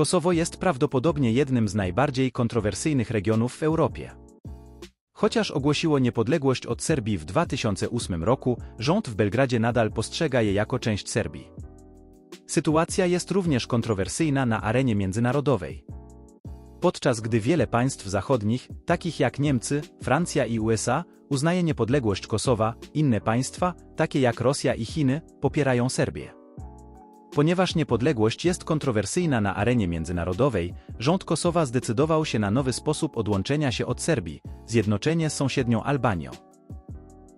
Kosowo jest prawdopodobnie jednym z najbardziej kontrowersyjnych regionów w Europie. Chociaż ogłosiło niepodległość od Serbii w 2008 roku, rząd w Belgradzie nadal postrzega je jako część Serbii. Sytuacja jest również kontrowersyjna na arenie międzynarodowej. Podczas gdy wiele państw zachodnich, takich jak Niemcy, Francja i USA, uznaje niepodległość Kosowa, inne państwa, takie jak Rosja i Chiny, popierają Serbię. Ponieważ niepodległość jest kontrowersyjna na arenie międzynarodowej, rząd Kosowa zdecydował się na nowy sposób odłączenia się od Serbii zjednoczenie z sąsiednią Albanią.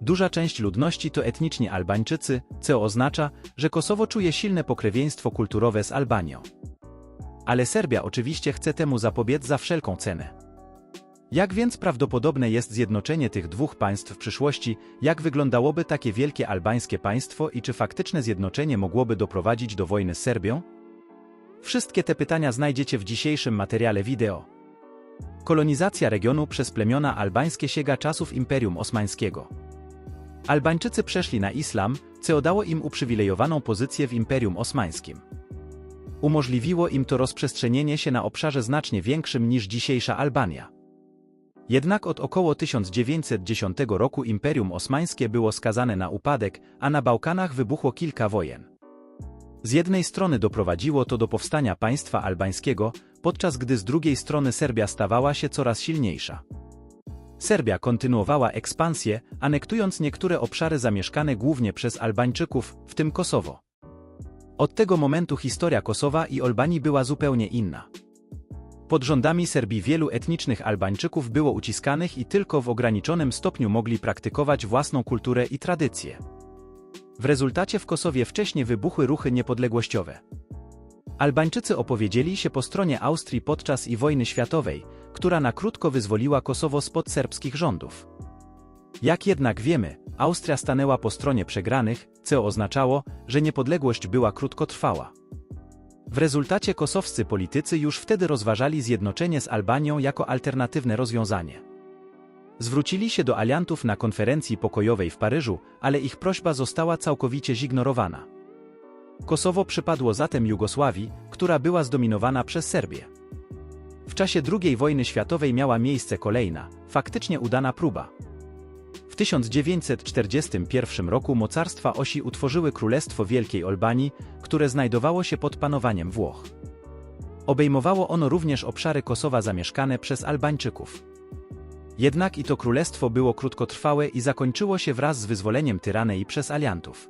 Duża część ludności to etniczni Albańczycy, co oznacza, że Kosowo czuje silne pokrewieństwo kulturowe z Albanią. Ale Serbia oczywiście chce temu zapobiec za wszelką cenę. Jak więc prawdopodobne jest zjednoczenie tych dwóch państw w przyszłości, jak wyglądałoby takie wielkie albańskie państwo i czy faktyczne zjednoczenie mogłoby doprowadzić do wojny z Serbią? Wszystkie te pytania znajdziecie w dzisiejszym materiale wideo. Kolonizacja regionu przez plemiona albańskie sięga czasów Imperium Osmańskiego. Albańczycy przeszli na islam, co dało im uprzywilejowaną pozycję w Imperium Osmańskim. Umożliwiło im to rozprzestrzenienie się na obszarze znacznie większym niż dzisiejsza Albania. Jednak od około 1910 roku Imperium Osmańskie było skazane na upadek, a na Bałkanach wybuchło kilka wojen. Z jednej strony doprowadziło to do powstania państwa albańskiego, podczas gdy z drugiej strony Serbia stawała się coraz silniejsza. Serbia kontynuowała ekspansję, anektując niektóre obszary zamieszkane głównie przez Albańczyków, w tym Kosowo. Od tego momentu historia Kosowa i Albanii była zupełnie inna. Pod rządami Serbii wielu etnicznych Albańczyków było uciskanych i tylko w ograniczonym stopniu mogli praktykować własną kulturę i tradycje. W rezultacie w Kosowie wcześniej wybuchły ruchy niepodległościowe. Albańczycy opowiedzieli się po stronie Austrii podczas i wojny światowej, która na krótko wyzwoliła Kosowo spod serbskich rządów. Jak jednak wiemy, Austria stanęła po stronie przegranych, co oznaczało, że niepodległość była krótkotrwała. W rezultacie kosowscy politycy już wtedy rozważali zjednoczenie z Albanią jako alternatywne rozwiązanie. Zwrócili się do aliantów na konferencji pokojowej w Paryżu, ale ich prośba została całkowicie zignorowana. Kosowo przypadło zatem Jugosławii, która była zdominowana przez Serbię. W czasie II wojny światowej miała miejsce kolejna, faktycznie udana próba. W 1941 roku mocarstwa osi utworzyły Królestwo Wielkiej Albanii, które znajdowało się pod panowaniem Włoch. Obejmowało ono również obszary Kosowa zamieszkane przez Albańczyków. Jednak i to królestwo było krótkotrwałe i zakończyło się wraz z wyzwoleniem Tyranei przez aliantów.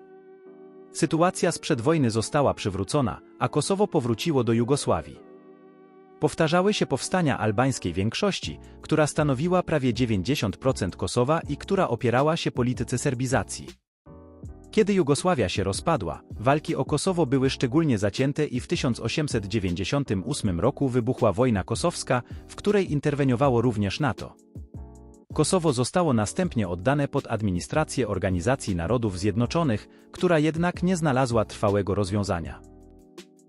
Sytuacja sprzed wojny została przywrócona, a Kosowo powróciło do Jugosławii. Powtarzały się powstania albańskiej większości, która stanowiła prawie 90% Kosowa i która opierała się polityce serbizacji. Kiedy Jugosławia się rozpadła, walki o Kosowo były szczególnie zacięte i w 1898 roku wybuchła wojna kosowska, w której interweniowało również NATO. Kosowo zostało następnie oddane pod administrację Organizacji Narodów Zjednoczonych, która jednak nie znalazła trwałego rozwiązania.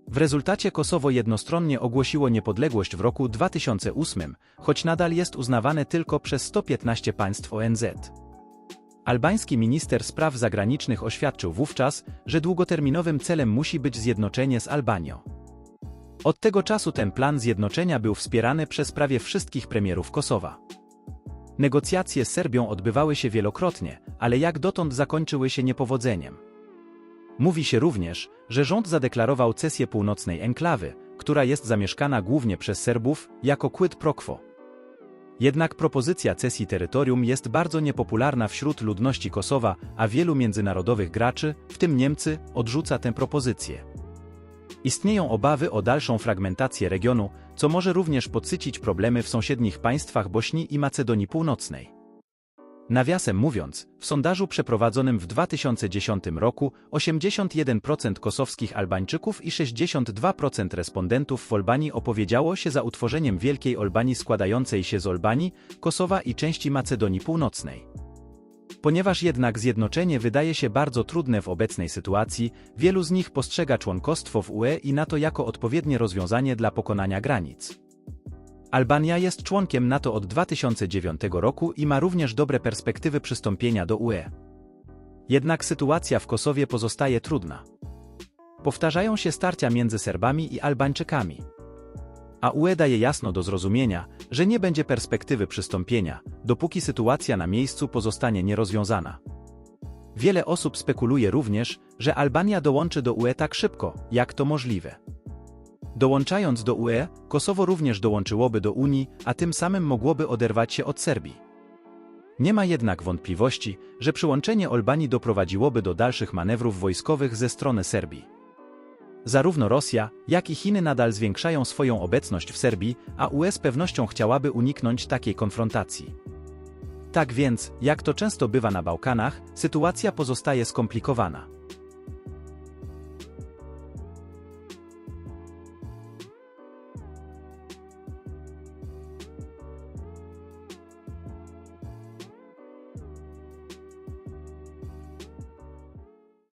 W rezultacie Kosowo jednostronnie ogłosiło niepodległość w roku 2008, choć nadal jest uznawane tylko przez 115 państw ONZ. Albański minister spraw zagranicznych oświadczył wówczas, że długoterminowym celem musi być zjednoczenie z Albanią. Od tego czasu ten plan zjednoczenia był wspierany przez prawie wszystkich premierów Kosowa. Negocjacje z Serbią odbywały się wielokrotnie, ale jak dotąd zakończyły się niepowodzeniem. Mówi się również, że rząd zadeklarował cesję północnej enklawy, która jest zamieszkana głównie przez Serbów, jako quid pro quo. Jednak propozycja cesji terytorium jest bardzo niepopularna wśród ludności Kosowa, a wielu międzynarodowych graczy, w tym Niemcy, odrzuca tę propozycję. Istnieją obawy o dalszą fragmentację regionu, co może również podsycić problemy w sąsiednich państwach Bośni i Macedonii Północnej. Nawiasem mówiąc, w sondażu przeprowadzonym w 2010 roku 81% kosowskich Albańczyków i 62% respondentów w Albanii opowiedziało się za utworzeniem Wielkiej Albanii składającej się z Albanii, Kosowa i części Macedonii Północnej. Ponieważ jednak zjednoczenie wydaje się bardzo trudne w obecnej sytuacji, wielu z nich postrzega członkostwo w UE i NATO jako odpowiednie rozwiązanie dla pokonania granic. Albania jest członkiem NATO od 2009 roku i ma również dobre perspektywy przystąpienia do UE. Jednak sytuacja w Kosowie pozostaje trudna. Powtarzają się starcia między Serbami i Albańczykami. a UE daje jasno do zrozumienia, że nie będzie perspektywy przystąpienia, dopóki sytuacja na miejscu pozostanie nierozwiązana. Wiele osób spekuluje również, że Albania dołączy do UE tak szybko, jak to możliwe. Dołączając do UE, Kosowo również dołączyłoby do Unii, a tym samym mogłoby oderwać się od Serbii. Nie ma jednak wątpliwości, że przyłączenie Albanii doprowadziłoby do dalszych manewrów wojskowych ze strony Serbii. Zarówno Rosja, jak i Chiny nadal zwiększają swoją obecność w Serbii, a UE z pewnością chciałaby uniknąć takiej konfrontacji. Tak więc, jak to często bywa na Bałkanach, sytuacja pozostaje skomplikowana.